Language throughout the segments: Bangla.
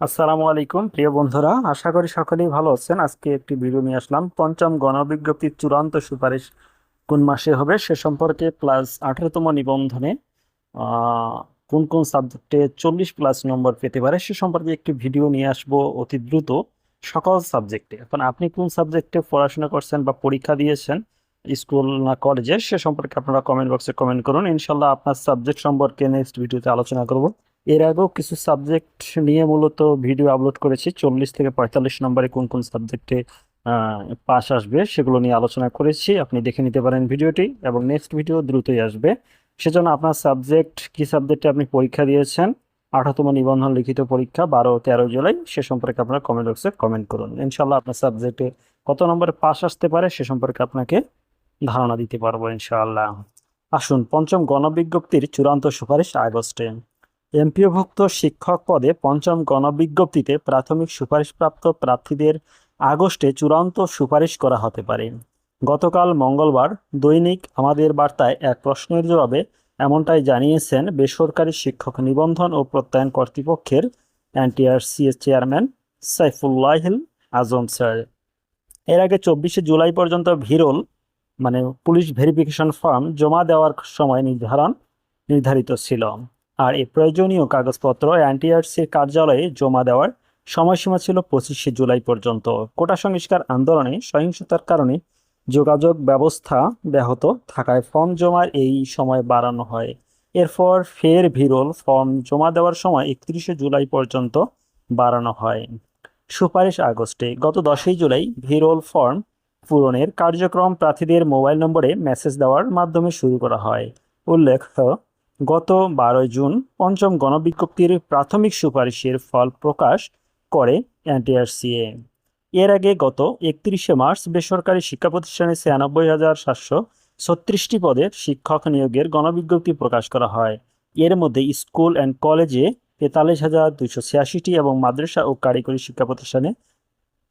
আসসালামু আলাইকুম, প্রিয় বন্ধুরা। আশা করি সকলেই ভালো আছেন। আজকে একটি ভিডিও নিয়ে আসলাম। পঞ্চম গণবিজ্ঞপ্তির চূড়ান্ত সুপারিশ কোন মাসে হবে সে সম্পর্কে প্লাস আঠারোতম নিবন্ধনে কোন কোন সাবজেক্টে চল্লিশ প্লাস নম্বর পেতে পারে সে সম্পর্কে একটি ভিডিও নিয়ে আসব অতি দ্রুত সকল সাবজেক্টে এখন আপনি কোন সাবজেক্টে পড়াশোনা করছেন বা পরীক্ষা দিয়েছেন স্কুল না কলেজে সে সম্পর্কে আপনারা কমেন্ট বক্সে কমেন্ট করুন। ইনশাল্লাহ আপনার সাবজেক্ট সম্পর্কে নেক্সট ভিডিওতে আলোচনা করব। এর আগেও কিছু সাবজেক্ট নিয়ে মূলত ভিডিও আপলোড করেছি। চল্লিশ থেকে পঁয়তাল্লিশ নম্বরে কোন কোন সাবজেক্টে পাস আসবে সেগুলো নিয়ে আলোচনা করেছি। আপনি দেখে নিতে পারেন ভিডিওটি এবং নেক্সট ভিডিও দ্রুতই আসবে। সেজন্য আপনার সাবজেক্ট কি সাবজেক্টে আপনি পরীক্ষা দিয়েছেন? আঠারোতম নিবন্ধন লিখিত পরীক্ষা, বারো, তেরো জুলাই। সে সম্পর্কে আপনার কমেন্ট বক্সে কমেন্ট করুন। ইনশাল্লাহ আপনার সাবজেক্টে কত নম্বরে পাস আসতে পারে সে সম্পর্কে আপনাকে ধারণা দিতে পারব ইনশাআল্লাহ। আসুন, পঞ্চম গণবিজ্ঞপ্তির চূড়ান্ত সুপারিশ আগস্টে। এমপিওভুক্ত শিক্ষক পদে পঞ্চম গণবিজ্ঞপ্তিতে প্রাথমিক সুপারিশপ্রাপ্ত প্রার্থীদের আগস্টে চূড়ান্ত সুপারিশ করা হতে পারে। গতকাল মঙ্গলবার দৈনিক আমাদের বার্তায় এক প্রশ্নের জবাবে এমনটাই জানিয়েছেন বেসরকারি শিক্ষক নিবন্ধন ও প্রত্যয়ন কর্তৃপক্ষের NTRC chairman Saifullahil Azam sir. এর আগে চব্বিশে জুলাই পর্যন্ত ভিরোল মানে পুলিশ ভেরিফিকেশন ফর্ম জমা দেওয়ার সময় নির্ধারণ, নির্ধারিত ছিল। আর এই প্রয়োজনীয় কাগজপত্র এনটিআরসির কার্যালয়ে জমা দেওয়ার সময়সীমা ছিল পঁচিশে জুলাই পর্যন্ত। কোটা সংস্কার আন্দোলনে সহিংসতার কারণে যোগাযোগ ব্যবস্থা ব্যাহত থাকায় ফর্ম জমার এই সময় বাড়ানো হয়। এরপর ফের ভিরল ফর্ম জমা দেওয়ার সময় একত্রিশে জুলাই পর্যন্ত বাড়ানো হয়। সুপারিশ আগস্টে গত দশই জুলাই ভিরল ফর্ম পূরণের কার্যক্রম প্রার্থীদের মোবাইল নম্বরে মেসেজ দেওয়ার মাধ্যমে শুরু করা হয়। উল্লেখ্য গত বারোই জুন পঞ্চম গণবিজ্ঞপ্তির প্রাথমিক সুপারিশের ফল প্রকাশ করে এনটিআরসিএ। এর আগে গত একত্রিশে মার্চ বেসরকারি শিক্ষা প্রতিষ্ঠানে ছিয়ানব্বই হাজার সাতশো ছত্রিশটি পদের শিক্ষক নিয়োগের গণবিজ্ঞপ্তি প্রকাশ করা হয়। এর মধ্যে স্কুল অ্যান্ড কলেজে তেতাল্লিশ হাজার দুইশো ছিয়াশিটি এবং মাদ্রাসা ও কারিগরি শিক্ষা প্রতিষ্ঠানে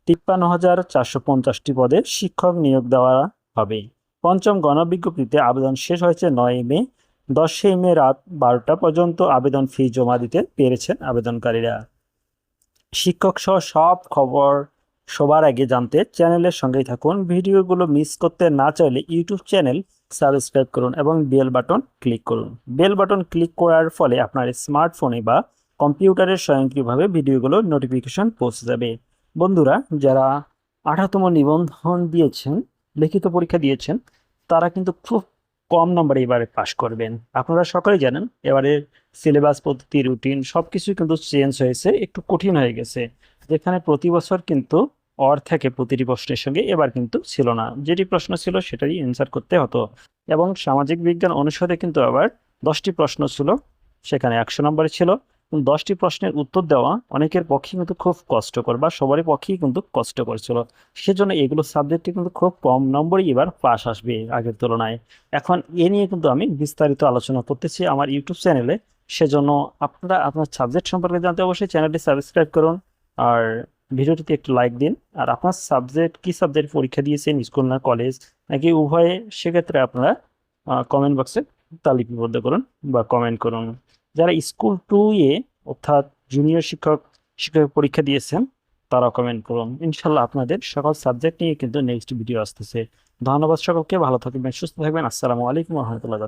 তিপ্পান্ন হাজার চারশো পঞ্চাশটি পদে শিক্ষক নিয়োগ দেওয়া হবে। পঞ্চম গণবিজ্ঞপ্তিতে আবেদন শেষ হয়েছে নয় মে দশই মে রাত বারোটা পর্যন্ত আবেদন ফি জমা দিতে পেরেছেন আবেদনকারীরা। শিক্ষক সহ সব খবর সবার আগে জানতে চ্যানেলের সঙ্গেই থাকুন। ভিডিওগুলো মিস করতে না চাইলে ইউটিউব চ্যানেল সাবস্ক্রাইব করুন এবং বেল বাটন ক্লিক করুন। বেল বাটন ক্লিক করার ফলে আপনার স্মার্টফোনে বা কম্পিউটারে স্বয়ংক্রিয়ভাবে ভিডিওগুলো নোটিফিকেশন পৌঁছে যাবে। বন্ধুরা, যারা আঠারোতম নিবন্ধন দিয়েছেন, লিখিত পরীক্ষা দিয়েছেন, তারা কিন্তু খুব কম নম্বরে এবারে পাশ করবেন। আপনারা সকলেই জানেন, এবারে সিলেবাস পদ্ধতি রুটিন সব কিছুই কিন্তু চেঞ্জ হয়েছে, একটু কঠিন হয়ে গেছে। যেখানে প্রতি বছর কিন্তু অর থেকে প্রতিটি প্রশ্নের সঙ্গে এবার কিন্তু ছিল না। যেটি প্রশ্ন ছিল সেটারই অ্যান্সার করতে হতো। এবং সামাজিক বিজ্ঞান অনুষদে কিন্তু আবার দশটি প্রশ্ন ছিল, সেখানে একশো নম্বরে ছিল। দশটি প্রশ্নের উত্তর দেওয়া অনেকের পক্ষে কিন্তু খুব কষ্টকর বা সবারই পক্ষেই কিন্তু কষ্টকর ছিল। সেজন্য এগুলো সাবজেক্টে কিন্তু খুব কম নম্বরই এবার পাস আসবে আগের তুলনায়। এখন এ নিয়ে কিন্তু আমি বিস্তারিত আলোচনা করতেছি আমার ইউটিউব চ্যানেলে সেজন্য আপনারা আপনার সাবজেক্ট সম্পর্কে জানতে অবশ্যই চ্যানেলটি সাবস্ক্রাইব করুন আর ভিডিওটিতে একটু লাইক দিন। আর আপনার সাবজেক্ট কি সাবজেক্ট পরীক্ষা দিয়েছেন স্কুল না কলেজ নাকি উভয়ে সেক্ষেত্রে আপনারা কমেন্ট বক্সে তা লিপিবদ্ধ করুন বা কমেন্ট করুন। যারা স্কুল টু এ, অর্থাৎ জুনিয়র শিক্ষক শিক্ষক পরীক্ষা দিয়েছেন তারা কমেন্ট করুন। ইনশাল্লাহ আপনাদের সকল সাবজেক্ট নিয়ে কিন্তু নেক্সট ভিডিও আসতেছে। ধন্যবাদ সকলকে, ভালো থাকবেন, সুস্থ থাকবেন। আসসালামু আলাইকুম রহমতুল্লাহ